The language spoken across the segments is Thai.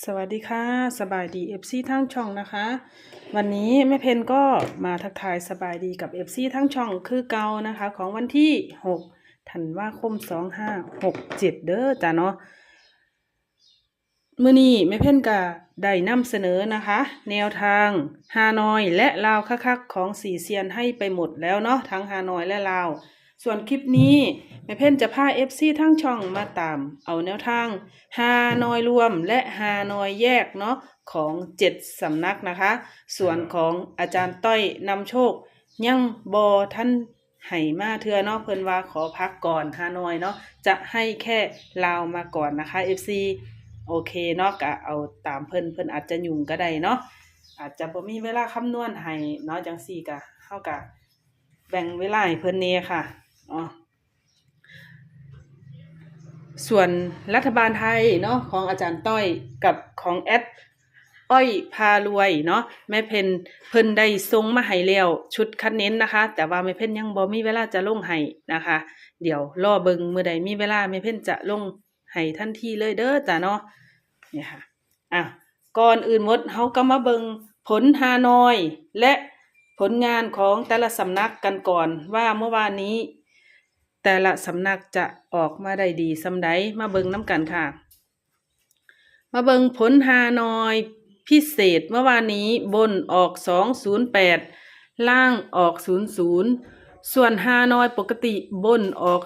สวัสดีค่ะ สบายดี FC ทั้งช่องนะคะ วันนี้แม่เพนก็มาทักทายสบายดีกับ FC ทั้งช่องคือเก่านะคะ ของวันที่6ธันวาคม2567 เด้อจ้ะเนาะมื้อนี้แม่เพนก็ได้นำเสนอนะคะ แนวทางฮานอยและลาวคักๆของสีเซียนให้ไปหมดแล้วเนาะทั้งฮานอยและลาว ส่วนคลิปนี้แม่เพ่นจะพา FC ทั้งช่องมาตาม เอาแนวทางฮานอยรวมและฮานอยแยกเนาะของเจ็ดสำนักนะคะ ส่วนของอาจารย์ต้อยนำโชค ยังบอท่านให้มาเทือเนาะเพิ่นว่าขอพักก่อนฮานอยเนาะจะให้แค่ลาวมาก่อนนะคะ FC โอเคเนาะก็เอาตามเพิ่นเพิ่นอาจจะยุ่งก็ได้เนาะอาจจะบ่มีเวลาคำนวณให้เนาะจังซี่ก็เฮาก็แบ่งเวลาให้เพิ่นแน่ค่ะ ส่วนรัฐบาลไทยเนาะของอาจารย์ต้อยกับของแอดอ้อยพารวยเนาะแม่เพนเพิ่นได้ทรงมาให้แล้วชุดคัดเน้นนะคะ แต่ว่าแม่เพนยังบ่มีเวลาจะลงให้นะคะ เดี๋ยวรอเบิงเมื่อใดมีเวลาแม่เพนจะลงให้ทันทีเลยเด้อจ้ะเนาะเนี่ยค่ะอะก่อนอื่นหมดเฮาก็มาเบิงผลฮานอย และผลงานของแต่ละสำนักกันก่อนว่าเมื่อวานนี้ แต่ละสำนักจะออกมาได้ดีสำใดมาเบิงน้ำกันค่ะ มาเบิงผลฮานอยพิเศษเมื่อวานนี้บนออก 208 ล่างออก 00 ส่วนฮานอยปกติบนออก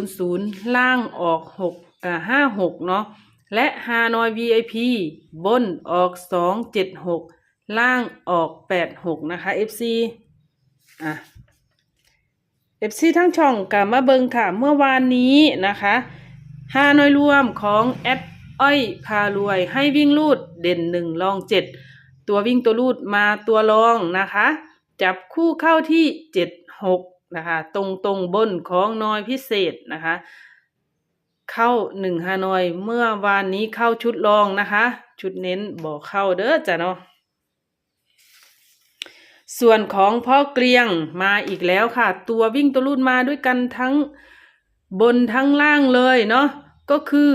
300 ล่างออก6อ่า56 เนาะและฮานอย VIP บนออก 276 ล่างออก 86 นะคะ FC อะ เอฟซีทั้งช่องกลับมาเบิงค่ะ เมื่อวานนี้นะคะห้าน้อยรวมของแอดอ้อยพารวยให้วิ่งลูดเด่นหนึ่งรองเจ็ดตัววิ่งตัวลูดมาตัวรองนะคะ จับคู่เข้าที่เจ็ดหกนะคะตรงตรงบนของน้อยพิเศษนะคะ เข้าหนึ่งฮานอยเมื่อวานนี้เข้าชุดรองนะคะ ชุดเน้นบอกเข้าเด้อจ้ะเนาะ ส่วนของพ่อเกลียงมาอีกแล้วค่ะ ตัววิ่งตัวรูดมาด้วยกันทั้งบนทั้งล่างเลยเนาะก็คือ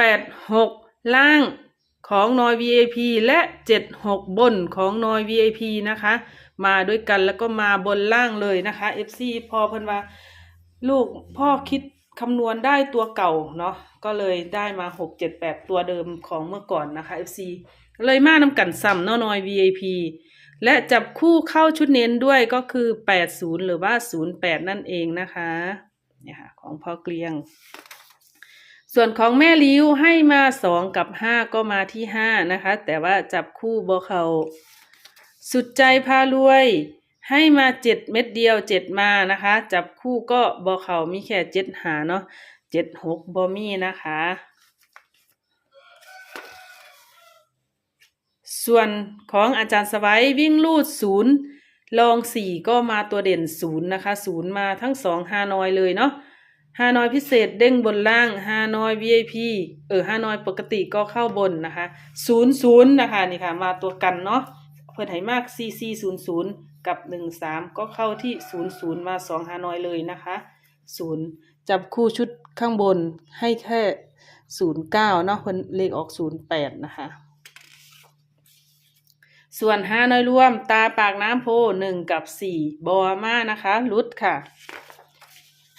8 6 ล่างของนอย VIP และ 7 6 บนของนอย VIP นะคะ มาด้วยกันแล้วก็มาบนล่างเลยนะคะ FC พอเพิ่นว่า ลูกพ่อคิดคำนวณได้ตัวเก่าเนาะก็เลยได้มา 6 7 8 ตัวเดิมของเมื่อก่อนนะคะ FC เลยมานำกันซ้ำเนาะนอย VIP และจับคู่เข้าชุดเน้นด้วยก็คือ 80 หรือว่า 08 นั่นเองนะคะเนี่ยค่ะของพ่อเกลียง ส่วนของแม่ลิ้วให้มา 2 กับ 5 ก็มาที่ 5 นะคะ แต่ว่าจับคู่บอเขาสุดใจพารวย ให้มา7เม็ดเดียว7มานะคะ จับคู่ก็บอเขามีแค่7หาเนาะ7 6บอมีนะคะ ส่วนของอาจารย์สไว้วิ่งลูดศูนย์ลองสี่ก็มาตัวเด่นศูนย์นะคะศูนย์มาทั้งสองฮานอยเลยเนาะฮานอยพิเศษเด้งบนล่างฮานอย VIP เออฮานอยปกติก็เข้าบนนะคะศูนย์ศูนย์นะคะนี่ค่ะ มาตัวกันเนาะเพื่อนให้มาก CC ศูนย์ศูนย์กับหนึ่งสามก็เข้าที่ศูนย์ศูนย์มาสองฮานอยเลยนะคะศูนย์จับคู่ชุดข้างบนให้แค่ศูนย์เก้าเนาะเพื่อนเลขออกศูนย์แปดนะคะ ส่วนห้าน้อยรวม ตาปากน้ำโพหนึ่งกับสี่บอมานะคะลุดค่ะ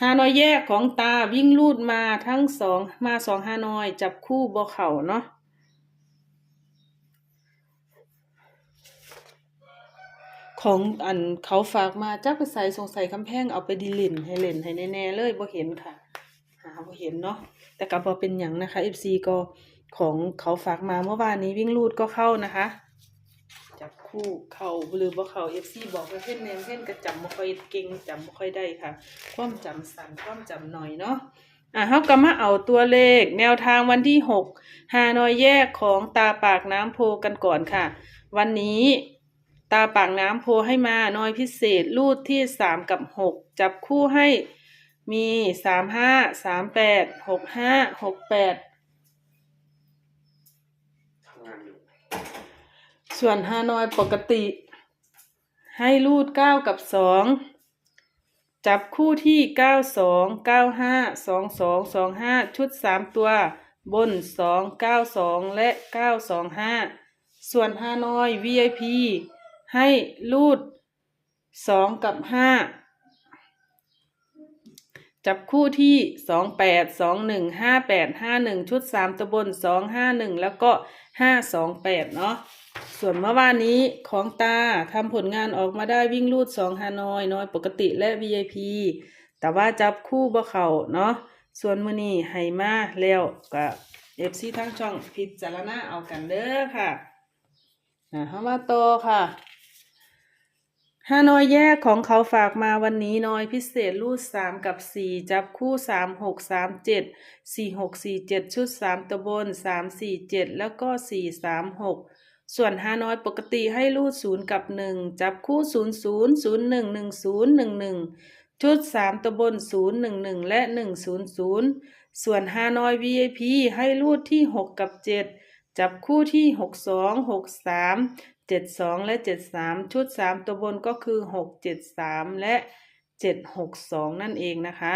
ห้าน้อยแยกของตาวิ่งลูดมาทั้งสองมาสองห้าน้อย จับคู่บอเข่าเนาะของอันเขาฝากมาจักไปใส่สงสัยคำแพงเอาไปดีลินให้เล่นให้แน่ๆเลยบ่เห็นค่ะ หาบ่เห็นเนาะแต่ก็บ่เป็นหยังนะคะ FC ก็ของเขาฝากมาเมื่อวานนี้วิ่งลูดก็เข้านะคะ คู่เข่าหรือบ่เข่าเอฟซีบอกว่าเพ่นเนมเพ่นก็จำบ่ค่อยเก่งจำบ่ค่อยได้ค่ะ ความจำสั้นความจำหน่อยเนาะอะเฮาก็มาเอาตัวเลข แนวทางวันที่หกฮานอยแยกของตาปากน้ำโพกันก่อนค่ะ วันนี้ตาปากน้ำโพให้มาน้อยพิเศษรูดที่สามกับหกจับคู่ให้มีสามห้าสามแปดหกห้าหกแปด ส่วนฮานอยปกติ ให้รูดเก้ากับสองจับคู่ที่เก้าสองเก้าห้าสองสองสองห้าชุดสามตัว บนสองเก้าสองและเก้าสองห้าส่วนฮานอย VIP ให้รูดสองกับห้าจับคู่ที่สองแปดสองหนึ่งห้าแปดห้าหนึ่งชุดสามตัวบนสองห้าหนึ่งแล้วก็ห้าสองแปดเนาะ ส่วนเมื่อวานนี้ของตาทำผลงานออกมาได้วิ่งรูดสองฮานอยน้อยปกติและ VIP แต่ว่าจับคู่บ่เข่าเนาะส่วนมือนี้ให้มาแล้วก็เอฟซีทั้งช่องพิจารณาเอากันเด้อค่ะนะเข้ามาโตค่ะฮานอยแยกของเขาฝากมาวันนี้น้อยพิเศษรูดสามกับสี่จับคู่สามหกสามเจ็ดสี่หกสี่เจ็ดชุดสามตะบนสามสี่เจ็ดแล้วก็สี่สามหก ส่วนฮานอยปกติให้รูดศูนย์กับหนึ่งจับคู่ศูนย์ศูนย์ศูนย์หนึ่งหนึ่งศูนย์หนึ่งหนึ่งชุดสามตะบนศูนย์หนึ่งหนึ่งและหนึ่งศูนย์ศูนย์ส่วนฮานอย VIP ให้รูดที่หกกับเจ็ดจับคู่ที่หกสองหกสามเจ็ดสองและเจ็ดสามชุดสามตัวบนก็คือหกเจ็ดสามและเจ็ดหกสองนั่นเองนะคะ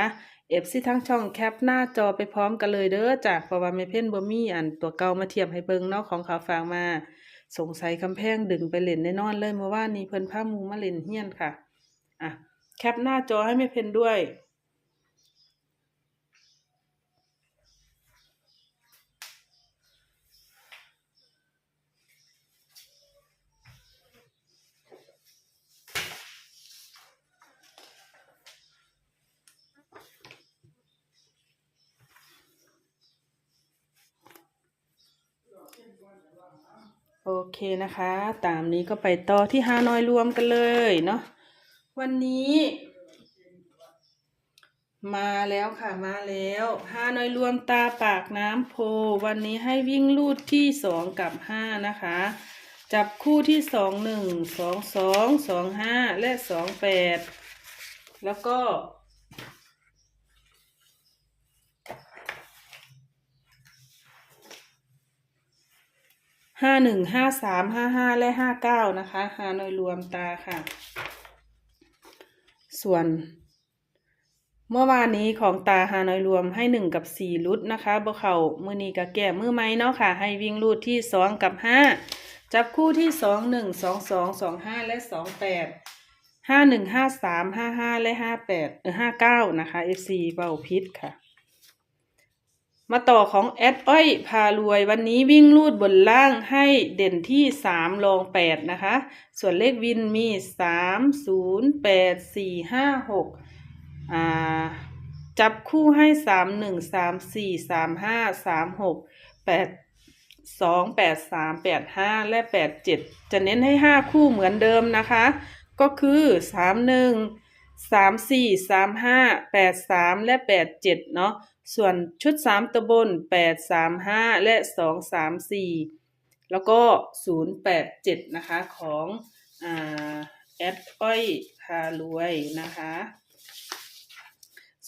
เอฟซีทั้งช่องแคปหน้าจอไปพร้อมกันเลยเด้อจากเพราะว่าไม่เพนบ่มีอันตัวเก่ามาเทียบให้เบิงเนาะของเขาฝากมา สงสัยคำแพงดึงไปเล่นแน่นอนเลยเมื่อวานนี้เพิ่นพามูมาเล่นเฮียนค่ะ อะ แคปหน้าจอให้ไม่เพนด้วย โอเคนะคะ ตามนี้ก็ไปต่อที่ฮานอยรวมกันเลยเนาะวันนี้ มาแล้วค่ะมาแล้วฮานอยรวมตาปากน้ำโพ วันนี้ให้วิ่งลูดที่สองกับห้านะคะ จับคู่ที่สองหนึ่งสองสองสองห้าและสองแปดแล้วก็ ห้าหนึ่งห้าสามห้าห้าและห้าเก้านะคะฮานอยรวมตาค่ะ ส่วน เมื่อวานนี้ของตาฮานอยรวมให้หนึ่งกับสี่รุดนะคะบ่เขามือนีกับแก่มือไม้เนาะค่ะ ให้วิ่งรูดที่สองกับห้าจับคู่ที่สองหนึ่งสองสองสองห้าและสองแปดห้าหนึ่งห้าสามห้าห้าและห้าแปดเออห้าเก้านะคะ FC เบาพิษค่ะ มาต่อของแอดอ้อยพารวย วันนี้วิ่งลูดบนล่างให้เด่นที่สามรองแปดนะคะ ส่วนเลขวินมีสามศูนย์แปดสี่ห้าหกอ่าจับคู่ให้สามหนึ่งสามสี่สามห้าสามหกแปดสองแปดสามแปดห้าและแปดเจ็ดจะเน้นให้ห้าคู่เหมือนเดิมนะคะ ก็คือสามหนึ่งสามสี่สามห้าแปดสามและแปดเจ็ดเนาะ ส่วนชุดสามตะบนแปดสามห้าและสองสามสี่แล้วก็ศูนย์แปดเจ็ดนะคะ ของอ่าแอดอ้อยพารวยนะคะ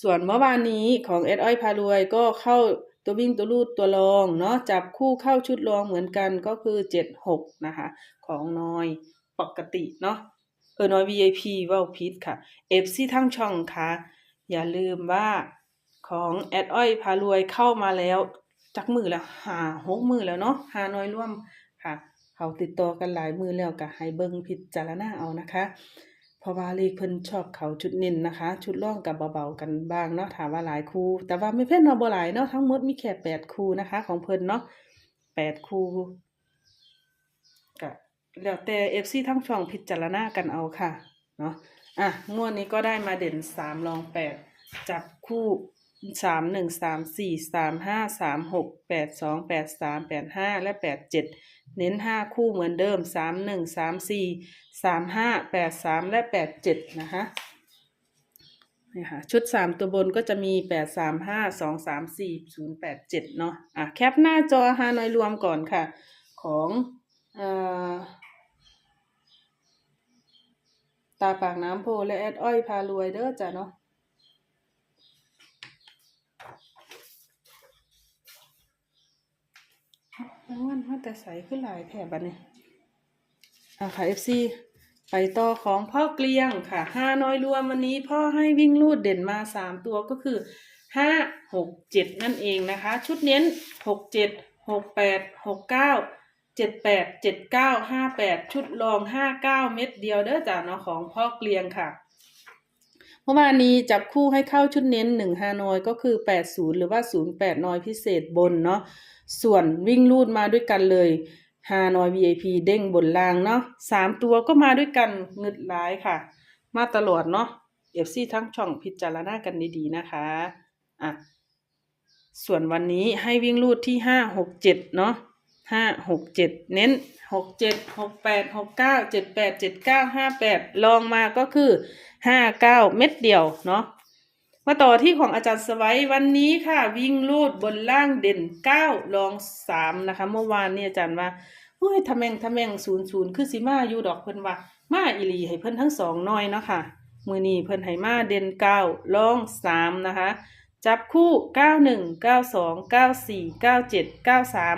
ส่วนเมื่อวานนี้ของแอดอ้อยพารวยก็เข้าตัววิ่งตัวลูดตัวรองเนาะจับคู่เข้าชุดรองเหมือนกันก็คือเจ็ดหกนะคะ ของนอยปกติเนาะเออนอย VIP ว่าพิษค่ะ FC ทั้งช่องค่ะ อย่าลืมว่า ของแอดอ้อยพารวยเข้ามาแล้วจักมือแล้วหาหกมือแล้วเนาะหาน้อยร่วมค่ะ เขาติดต่อกันหลายมือแล้วก็ให้เบิ่งพิจารณาเอานะคะเพราะว่าเลขเพิ่นชอบเขาชุดเน้นนะคะ ชุดร่องกับเบาๆกันบ้างเนาะถามว่าหลายคู่ แต่ว่าไม่เพิ่นเอาบ่หลายเนาะทั้งหมดมีแค่แปดคู่นะคะ ของเพิ่นเนาะแปดคู่ก็แล้วแต่ FC ทั้งช่องพิจารณากันเอาค่ะเนาะอะงวดนี้ก็ได้มาเด่นสามรองแปดจับคู่ สามหนึ่งสามสี่สามห้าสามหกแปดสองแปดสามแปดห้าและแปดเจ็ดเน้นห้าคู่เหมือนเดิมสามหนึ่งสามสี่สามห้าแปดสามและแปดเจ็ดนะคะนี่ค่ะชุดสามตัวบนก็จะมีแปดสามห้าสองสามสี่ศูนย์แปดเจ็ดเนาะอะแคปหน้าจอฮานอยรวมก่อนค่ะ ของอตาปากน้ำโพและแอดอ้อยพารวยเด้อจ้ะเนาะ รางวัลมาแต่ใสขึ้นหลายแถบอันนี้อะค่ะ FC ไปต่อของพ่อเกลียงค่ะห้าน้อยรวมวันนี้พ่อให้วิ่งลูดเด่นมาสามตัวก็คือห้าหกเจ็ดนั่นเองนะคะ ชุดเน้นหกเจ็ดหกแปดหกเก้าเจ็ดแปดเจ็ดเก้าห้าแปดชุดรองห้าเก้าเม็ดเดียวเด้อจ้าเนาะของพ่อเกลียงค่ะเมื่อวานนี้จับคู่ให้เข้าชุดเน้นหนึ่งฮานอยก็คือแปดศูนย์หรือว่าศูนย์แปดนอยพิเศษบนเนาะ ส่วนวิ่งลูดมาด้วยกันเลยฮานอย VIP เด้งบนล่างเนาะสามตัวก็มาด้วยกันเงึดร้ายค่ะ มาตลอดเนาะเอฟซีทั้งช่องพิจารณากันดีๆนะคะอะส่วนวันนี้ให้วิ่งลูดที่ห้าหกเจ็ดเนาะห้าหกเจ็ดเน้นหกเจ็ดหกแปดหกเก้าเจ็ดแปดเจ็ดเก้าห้าแปดลองมาก็คือห้าเก้าเม็ดเดียวเนาะ มาต่อที่ของอาจารย์สวัยวันนี้ค่ะ วิ่งลูดบนล่างเด่นเก้าลองสามนะคะ เมื่อวานนี่อาจารย์ว่าเฮ้ยทำแมงทำแมงศูนย์ศูนย์คือสิมาอยู่ดอกเพิ่นว่า มาอีหลีให้เพิ่นทั้งสองน้อยเนาะค่ะมือนี้เพิ่นให้มาเด่นเก้าลองสามนะคะ จับคู่เก้าหนึ่งเก้าสองเก้าสี่เก้าเจ็ดเก้าสาม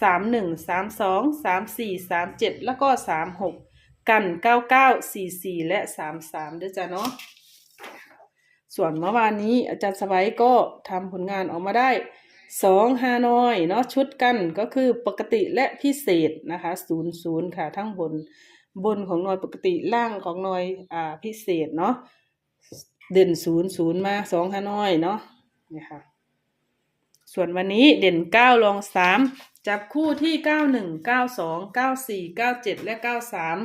สามหนึ่งสามสองสามสี่สามเจ็ดแล้วก็สามหกกันเก้าเก้าสี่สี่และสามสามด้วยจ้ะเนาะ ส่วนเมื่อวานนี้อาจารย์สวัยก็ทำผลงานออกมาได้สองฮานอยเนาะชุดกันก็คือปกติและพิเศษนะคะศูนย์ศูนย์ค่ะทั้งบนบนของหน่วยปกติล่างของหน่วยอ่าพิเศษเนาะเด่นศูนย์ศูนย์มาสองฮานอยเนาะนี่ค่ะส่วนวันนี้เด่นเก้าลองสามจับคู่ที่เก้าหนึ่งเก้าสองเก้าสี่เก้าเจ็ดและเก้าสาม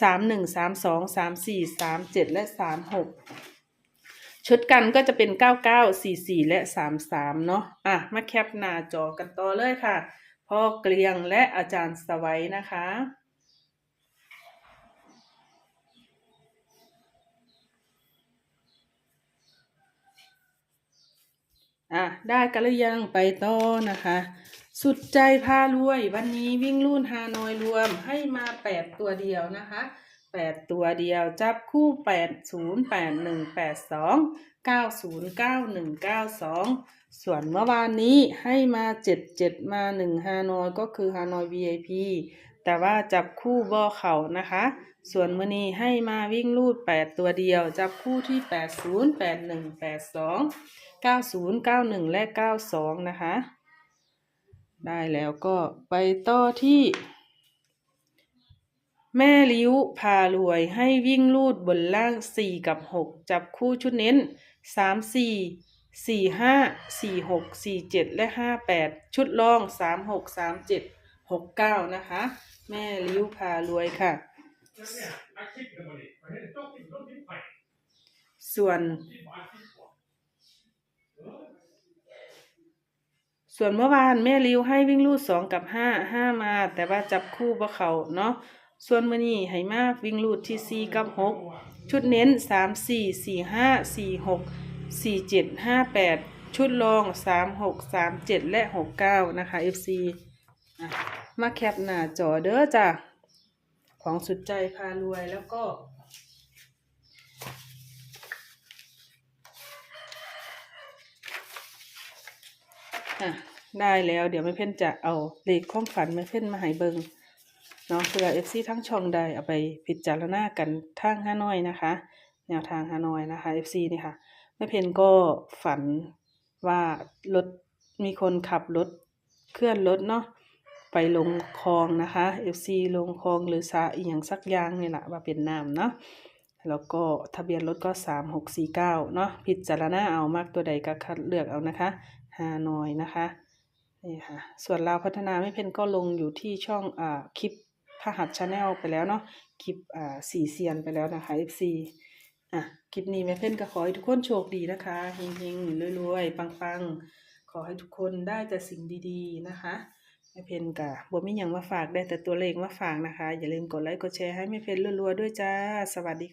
สามหนึ่งสามสองสามสี่สามเจ็ดและสามหก ชุดกันก็จะเป็นเก้าเก้าสี่สี่และสามสามเนาะอะ มาแคปหน้าจอกันต่อเลยค่ะ พ่อเกลียงและอาจารย์สวัยนะคะอะได้กันหรือยังไปต่อนะคะ สุดใจพารวย วันนี้วิ่งรุ่นฮานอยรวมให้มาแปดตัวเดียวนะคะ แปดตัวเดียวจับคู่แปดศูนย์แปดหนึ่งแปดสองเก้าศูนย์เก้าหนึ่งเก้าสองส่วนเมื่อวานนี้ให้มาเจ็ดเจ็ดมาหนึ่งฮานอยก็คือฮานอย VIP แต่ว่าจับคู่บ่อเข่านะคะ ส่วนมือนี้ให้มาวิ่งลูดแปดตัวเดียว จับคู่ที่แปดศูนย์แปดหนึ่งแปดสองเก้าศูนย์เก้าหนึ่งและเก้าสองนะคะ ได้แล้วก็ไปต่อที่ แม่ลิ้วพารวยให้วิ่งลูดบนล่างสี่กับหกจับคู่ชุดเน้นสามสี่สี่ห้าสี่หกสี่เจ็ดและห้าแปดชุดรองสามหกสามเจ็ดหกเก้านะคะ แม่ลิ้วพารวยค่ะ ส่วน ส่วนเมื่อวานแม่ริวให้วิ่งลูดสองกับห้าห้ามา แต่ว่าจับคู่บ่เขาเนาะ ส่วนมือนี้ให้มาวิ่งลูดที่สี่กับหกชุดเน้นสามสี่สี่ห้าสี่หกสี่เจ็ดห้าแปดชุดรองสามหกสามเจ็ดและหกเก้านะคะ FC มาแคปหน้าจอเด้อจ้ะของสุดใจพารวยแล้วก็อะได้แล้วเดี๋ยวแม่เพ่นจะเอาเลขความฝันแม่เพ่นมาให้เบิง เนาะเพื่อเอฟซีทั้งช่องได้เอาไปพิจารณากันทางฮานอยนะคะ แนวทางฮานอยนะคะเอฟซีนี่ค่ะแม่เพนก็ฝันว่ารถมีคนขับรถเคลื่อนรถเนาะไปลงคลองนะคะเอฟซีลงคลองหรือสาอีหยังสักอย่างนี่แหละว่าเป็นน้ำเนาะแล้วก็ทะเบียนรถก็สามหกสี่เก้าเนาะพิจารณาเอามากตัวใดก็คัดเลือกเอานะคะฮานอยนะคะนี่ค่ะส่วนลาพัฒนาไม่เพนก็ลงอยู่ที่ช่องอ่าคลิป พหัตชาแนลไปแล้วเนาะคลิปอ่าสี่เซียนไปแล้วนะคะ FC อะคลิปนี้แม่เพ่นก็ขอให้ทุกคนโชคดีนะคะเฮงๆรวยๆปังๆ ขอให้ทุกคนได้แต่สิ่งดีๆนะคะแม่เพนกะบ่มีหยังมาฝากได้แต่ตัวเลขมาฝากนะคะ อย่าลืมกดไลค์กดแชร์ให้แม่เพนรัวๆด้วยจ้า สวัสดี